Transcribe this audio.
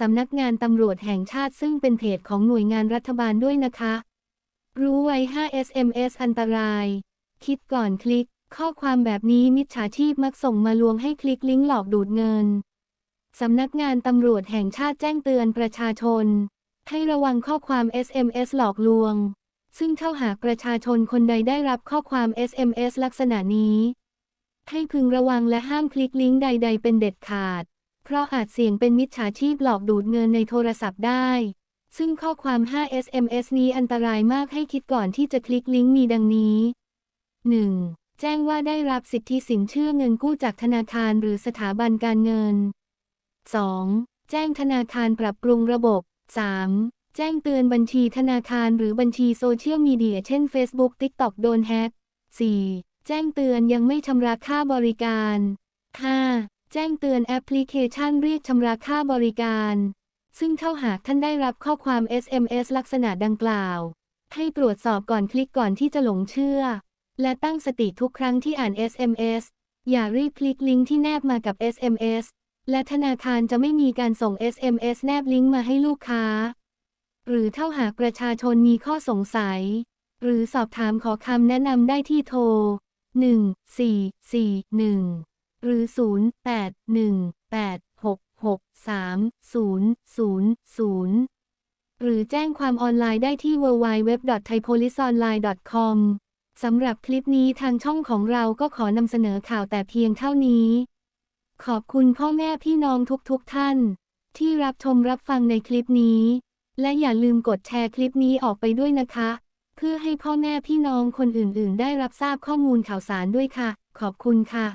สำนักงานตำรวจแห่งชาติซึ่งเป็นเพจของหน่วยงานรัฐบาลด้วยนะคะ รู้ไว้ 5 SMS อันตราย คิดก่อนคลิก ข้อความแบบนี้มิจฉาชีพมักส่งมาลวงให้คลิกลิงก์หลอกดูดเงิน สำนักงานตำรวจแห่งชาติแจ้งเตือนประชาชน ให้ระวังข้อความ SMS หลอกลวง ซึ่งถ้าหากประชาชนคนใดได้รับข้อความ SMS ลักษณะนี้ ให้พึงระวังและห้ามคลิกลิงก์ใด ๆ เป็นเด็ดขาด เพราะอาจเสี่ยงเป็นมิจฉาชีพหลอกดูดเงินในโทรศัพท์ได้ ซึ่งข้อความ 5 SMS นี้อันตรายมากให้คิดก่อนที่จะคลิกลิงก์มีดังนี้ 1. แจ้งว่าได้รับสิทธิสินเชื่อเงินกู้จากธนาคารหรือสถาบันการเงิน 2. แจ้งธนาคารปรับปรุงระบบ 3. แจ้งเตือนบัญชีธนาคารหรือบัญชีโซเชียลมีเดียเช่น Facebook TikTok โดนแฮก 4. แจ้งเตือนยังไม่ชำระค่าบริการ 5. แจ้งเตือนแอปพลิเคชันเรียกชำระค่าบริการ ซึ่งเท่าหากท่านได้รับข้อความ SMS ลักษณะดังกล่าว ให้ตรวจสอบก่อนคลิกก่อนที่จะหลงเชื่อ และตั้งสติทุกครั้งที่อ่าน SMS อย่ารีบคลิกลิงก์ที่แนบมากับ SMS และธนาคารจะไม่มีการส่ง SMS แนบลิงก์มาให้ลูกค้า หรือเท่าหากประชาชนมีข้อสงสัย หรือสอบถามขอคำแนะนำได้ที่โทร 1441 หรือ 0818663000 หรือแจ้งความออนไลน์ได้ที่ www.thaipoliceonline.com สำหรับคลิปนี้ทางช่องของเราก็ขอนำเสนอข่าวแต่เพียงเท่านี้ ขอบคุณพ่อแม่พี่น้องทุกๆทท่าน ที่รับชมรับฟังในคลิปนี้ และอย่าลืมกดแชร์คลิปนี้ออกไปด้วยนะคะ เพื่อให้พ่อแม่พี่น้องคนอื่นๆ ได้รับทราบข้อมูลข่าวสารด้วยค่ะ ขอบคุณค่ะ